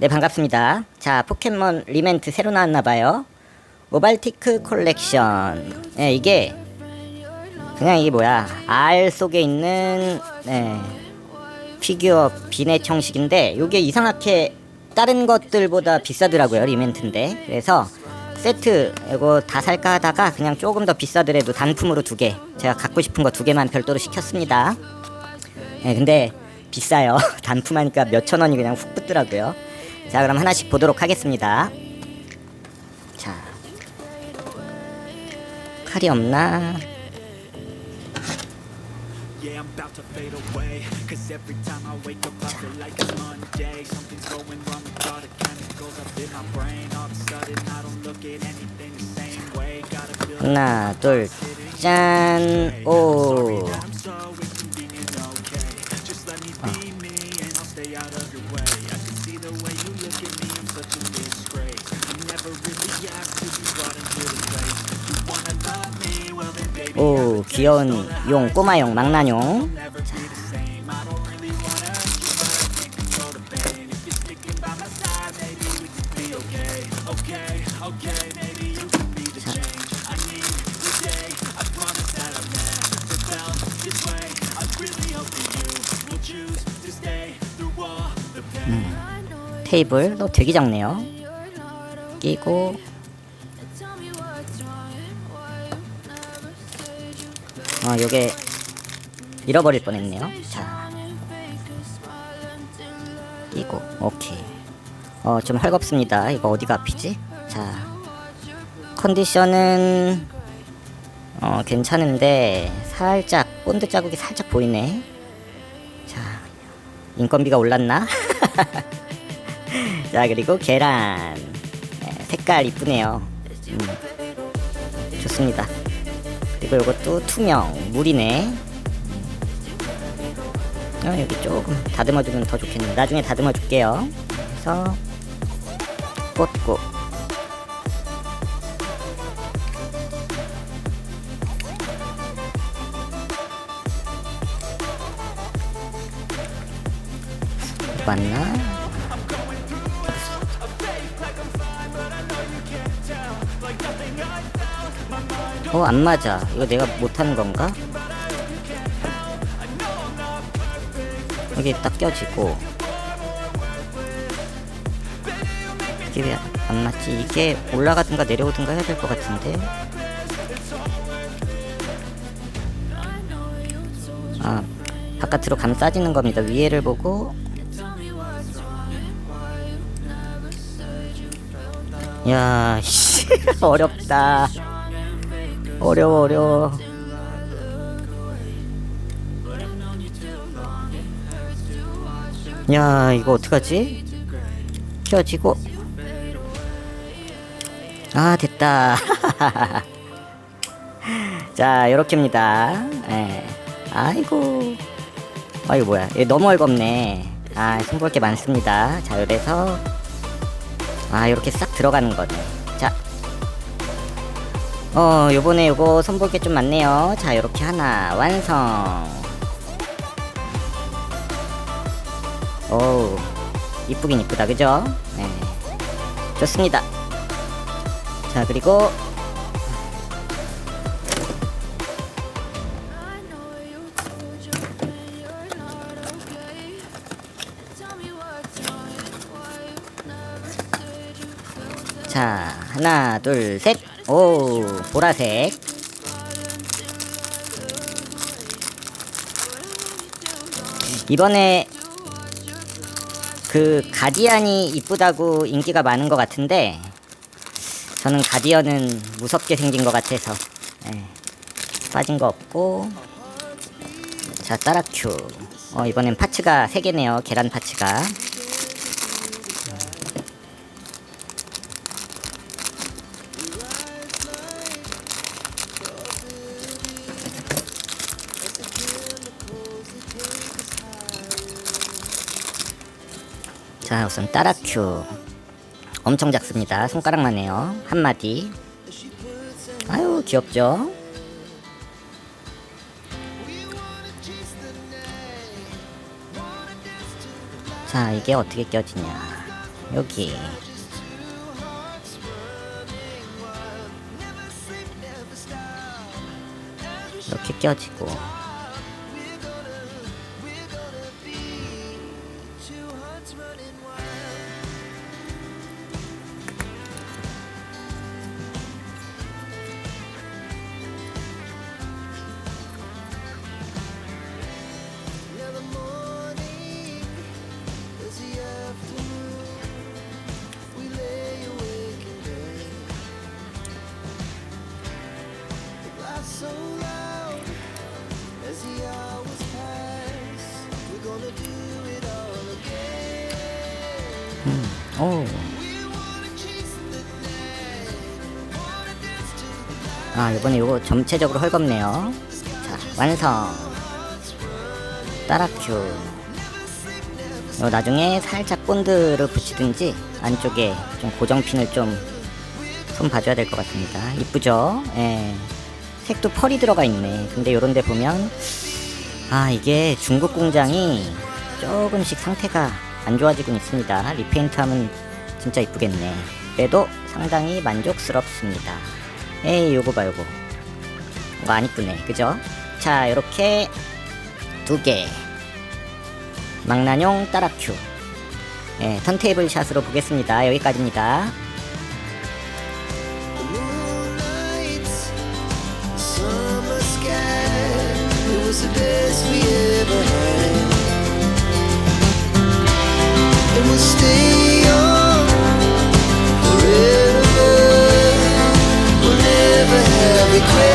네 반갑습니다. 자 포켓몬 리멘트 새로 나왔나봐요. 모발티크 콜렉션. 네 이게 그냥 이게 뭐야 알 속에 있는 네, 피규어 비내 형식인데 이게 이상하게 다른 것들보다 비싸더라고요 리멘트인데 그래서 세트 이거 다 살까 하다가 그냥 조금 더 비싸더라도 단품으로 두 개 제가 갖고 싶은 거 두 개만 별도로 시켰습니다. 네, 근데 비싸요. 단품하니까 몇천 원이 그냥 훅 붙더라고요. 자, 그럼 하나씩 보도록 하겠습니다. 자, 칼이 없나? 하나, 둘, 짠, 오. 오, 귀여운 용, 꼬마용, 망나뇽. Pain. 테이블, 너 되게 작네요. 끼고, 어, 요게 잃어버릴 뻔했네요. 자, 끼고, 오케이. 어, 좀 헐겁습니다. 이거 어디가 앞이지? 자, 컨디션은 어, 괜찮은데 살짝 본드 자국이 살짝 보이네. 자, 인건비가 올랐나? 자, 그리고 계란. 네, 색깔 이쁘네요. 음, 좋습니다. 그리고 이것도 투명, 물이네. 어, 여기 조금 다듬어주면 더 좋겠네. 나중에 다듬어 줄게요. 그래서 꽂고. 맞나? 어, 안 맞아. 이거 내가 못하는 건가? 여기 딱 껴지고. 이게 왜 안 맞지? 이게 올라가든가 내려오든가 해야 될 것 같은데. 아, 바깥으로 감싸지는 겁니다. 위에를 보고. 야, 씨, 어렵다. 어려워, 어려워. 야, 이거 어떡하지? 켜지고. 아, 됐다. 자, 요렇게입니다. 예. 아이고. 아, 이거 뭐야. 얘 너무 헐겁네. 아, 손볼 게 많습니다. 자, 그래서. 아, 요렇게 싹 들어가는 거네. 자. 어, 요번에 요거 손볼 게좀 많네요. 자, 요렇게 하나. 완성. 어우, 이쁘긴 이쁘다, 그죠? 네. 좋습니다. 자, 그리고 자, 하나, 둘, 셋. 오, 보라색. 이번에 그 가디안이 이쁘다고 인기가 많은 것 같은데 저는 가디언은 무섭게 생긴 것 같아서 예, 빠진 거 없고 자 따라큐 어 이번엔 파츠가 3개네요 계란 파츠가 자 우선 따라큐. 엄청 작습니다. 손가락만 해요. 한마디. 아유 귀엽죠? 자 이게 어떻게 껴지냐. 여기. 이렇게 껴지고 오. 아, 이번에 요거 전체적으로 헐겁네요. 자, 완성. 따라큐. 요 나중에 살짝 본드를 붙이든지 안쪽에 좀 고정핀을 좀 손 봐줘야 될 것 같습니다. 이쁘죠? 예. 색도 펄이 들어가 있네. 근데 요런 데 보면 아, 이게 중국 공장이 조금씩 상태가 안 좋아지고 있습니다. 리페인트 하면 진짜 이쁘겠네. 그래도 상당히 만족스럽습니다. 에이, 요거 봐, 요거. 이거 안 이쁘네. 그죠? 자, 요렇게 두 개. 망나뇽 따라큐. 예, 턴테이블 샷으로 보겠습니다. 여기까지입니다. was the best we ever had. regret